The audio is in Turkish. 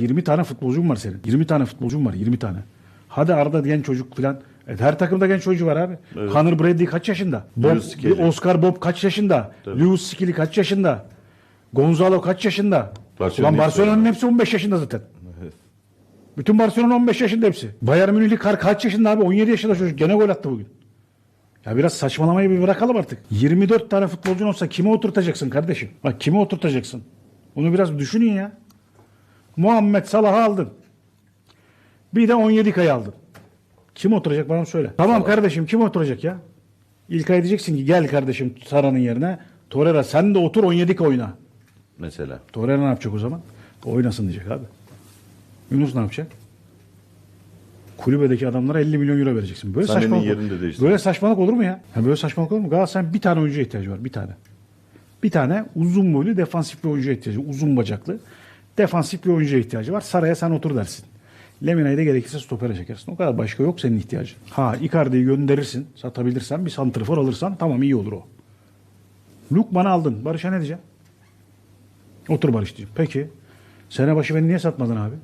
20 tane futbolcun var senin. 20 tane futbolcun var 20 tane. Hadi Arda diyen çocuk falan. E, her takımda genç oyuncu var abi. Conor Bradley kaç yaşında? Bob. Oscar Bob kaç yaşında? Lewis Skelly kaç yaşında? Gonzalo kaç yaşında? Barcelona'nın Ulan Barcelona'nın hepsi 15 yaşında zaten. Bütün Barcelona 15 yaşında hepsi. Bayern Münihli kar kaç yaşında abi? 17 yaşında çocuk. Gene gol attı bugün. Ya biraz saçmalamayı bir bırakalım artık. 24 tane futbolcun olsa kime oturtacaksın kardeşim? Bak kime oturtacaksın? Bunu biraz düşünün ya. Muhammed Salah'ı aldın. Bir de 17 kayı aldın. Kim oturacak bana söyle. Tamam kardeşim kim oturacak ya? İlk ay diyeceksin ki gel kardeşim Sara'nın yerine. Torreira sen de otur 17 oyna. Mesela. Torreira ne yapacak o zaman? Oynasın diyecek abi. Yunus ne yapacak? Kulübedeki adamlara 50 milyon euro vereceksin. Böyle Sané'nin saçmalık, yerini de değiştir. böyle saçmalık olur mu ya? ya? Böyle saçmalık olur mu? Galatasaray'ın bir tane oyuncuya ihtiyacı var. Bir tane. Bir tane uzun boylu defansif bir oyuncuya ihtiyacı Uzun bacaklı. Defansif bir oyuncuya ihtiyacı var. Saraya sen otur dersin. Lemina'yı da gerekirse stopere çekersin. O kadar başka yok senin ihtiyacın. Ha Icardi'yi gönderirsin. Satabilirsen bir santrfor alırsan tamam iyi olur o. Lukman'ı aldın. Barış'a ne diyeceksin? Otur Barış diyeceğim. Peki. Sene başı beni niye satmadın abi?